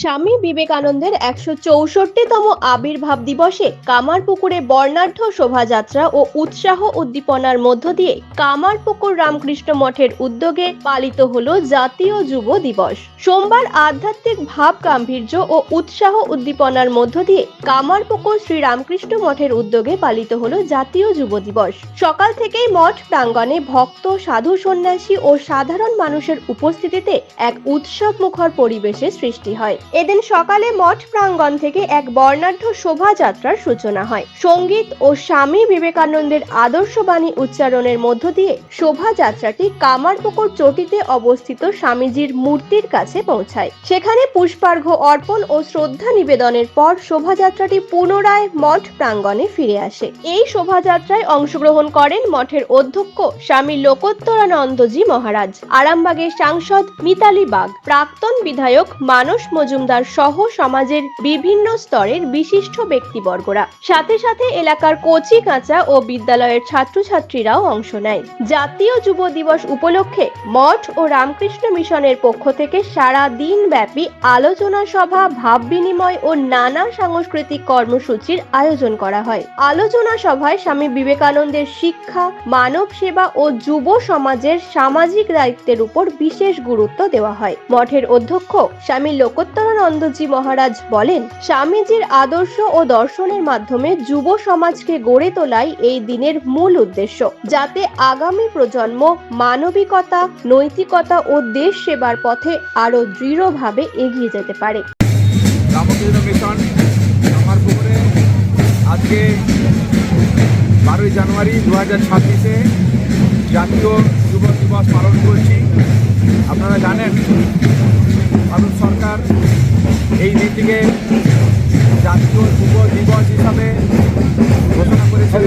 স্বামী বিবেকানন্দের একশো চৌষট্টিতম আবির্ভাব দিবসে কামারপুকুরে বর্ণাঢ্য শোভাযাত্রা ও উৎসাহ উদ্দীপনার মধ্য দিয়ে কামারপুকুর রামকৃষ্ণ মঠের উদ্যোগে পালিত হল জাতীয় যুব দিবস। সোমবার আধ্যাত্মিক ভাব গাম্ভীর্য ও উৎসাহ উদ্দীপনার মধ্য দিয়ে কামারপুকুর শ্রী রামকৃষ্ণ মঠের উদ্যোগে পালিত হল জাতীয় যুব দিবস। সকাল থেকেই মঠ প্রাঙ্গণে ভক্ত, সাধু, সন্ন্যাসী ও সাধারণ মানুষের উপস্থিতিতে এক উৎসব মুখর পরিবেশের সৃষ্টি হয়। এদিন সকালে মঠ প্রাঙ্গণ থেকে এক বর্ণাঢ্য শোভাযাত্রার সূচনা হয়। সংগীত ও স্বামী বিবেকানন্দের আদর্শবাণী উচ্চারণের মধ্য দিয়ে শোভাযাত্রাটি কামারপুকুর চটিতে অবস্থিত স্বামীজির মূর্তির কাছে পৌঁছায়। সেখানে পুষ্পার্ঘ্য অর্পণ ও শ্রদ্ধা নিবেদনের পর শোভাযাত্রাটি পুনরায় মঠ প্রাঙ্গণে ফিরে আসে। এই শোভাযাত্রায় অংশগ্রহণ করেন মঠের অধ্যক্ষ স্বামী লোকোত্তরানন্দজি মহারাজ, আরামবাগের সাংসদ মিতালি বাগ, প্রাক্তন বিধায়ক মানস মজুমদার সহ সমাজের বিভিন্ন স্তরের বিশিষ্ট ব্যক্তিবর্গরা। সাথে সাথে এলাকার কচি কাঁচা ও বিদ্যালয়ের ছাত্রছাত্রীরাও অংশ নেয়। জাতীয় যুব দিবস উপলক্ষে মঠ ও রামকৃষ্ণ মিশনের পক্ষ থেকে সারা দিন ব্যাপী আলোচনা সভা, ভাব বিনিময় ও নানা সাংস্কৃতিক কর্মসূচির আয়োজন করা হয়। আলোচনা সভায় স্বামী বিবেকানন্দের শিক্ষা, মানব সেবা ও যুব সমাজের সামাজিক দায়িত্বের উপর বিশেষ গুরুত্ব দেওয়া হয়। মঠের অধ্যক্ষ স্বামী লোকোত্তরানন্দজি মহারাজ বলেন, স্বামীজির আদর্শ ও দর্শনের মাধ্যমে যুব সমাজকে গড়ে তোলাই এই দিনের মূল উদ্দেশ্য, যাতে আগামী প্রজন্ম মানবিকতা, নৈতিকতা ও দেশ সেবার পথে আরও দৃঢ়ভাবে এগিয়ে যেতে পারে। আজকে বারোই জানুয়ারি দু হাজার ছাব্বিশে জাতীয় যুব দিবস পালন করছি। আপনারা জানেন ভারত সরকার এই দিনটিকে জাতীয় যুব দিবস হিসাবে ঘোষণা করেছিল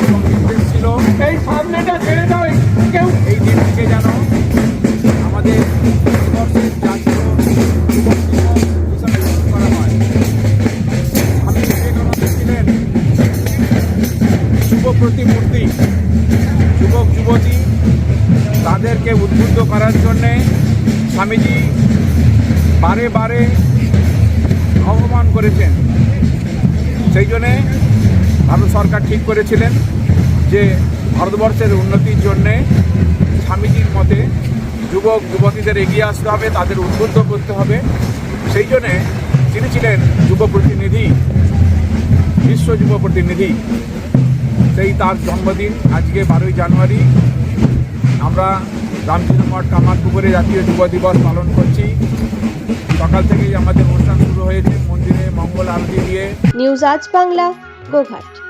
এবং নির্দেশ ছিল এই সামনেটা ছেড়ে দাও কেউ এই দিনটিকে যেন আমাদের ভারতবর্ষের জাতীয় যুবক দিবস হিসাবে করা হয়। স্বামী বিবেকানন্দ ছিলেন যুব প্রতিমূর্তি যুবক যুবতী তাদেরকে উদ্বুদ্ধ করার জন্যে স্বামীজি বারে বারে আহ্বান করেছেন। সেই জন্যে ভারত সরকার ঠিক করেছিলেন যে ভারতবর্ষের উন্নতির জন্যে স্বামীজির মতে যুবক, যুবতীদের এগিয়ে আসতে হবে, তাদের উদ্বুদ্ধ করতে হবে। সেই জন্যে তিনি ছিলেন যুব প্রতিনিধি, বিশ্ব যুব প্রতিনিধি। সেই তার জন্মদিন আজকে বারোই জানুয়ারি আমরা রামকৃষ্ণ মঠ, কামারপুকুরে জাতীয় যুব দিবস পালন করছি। সকাল থেকেই আমাদের অনুষ্ঠান শুরু হয়েছে। মন্দিরে মঙ্গল আরতি দিয়ে। নিউজ আজ বাংলা, গোঘাট।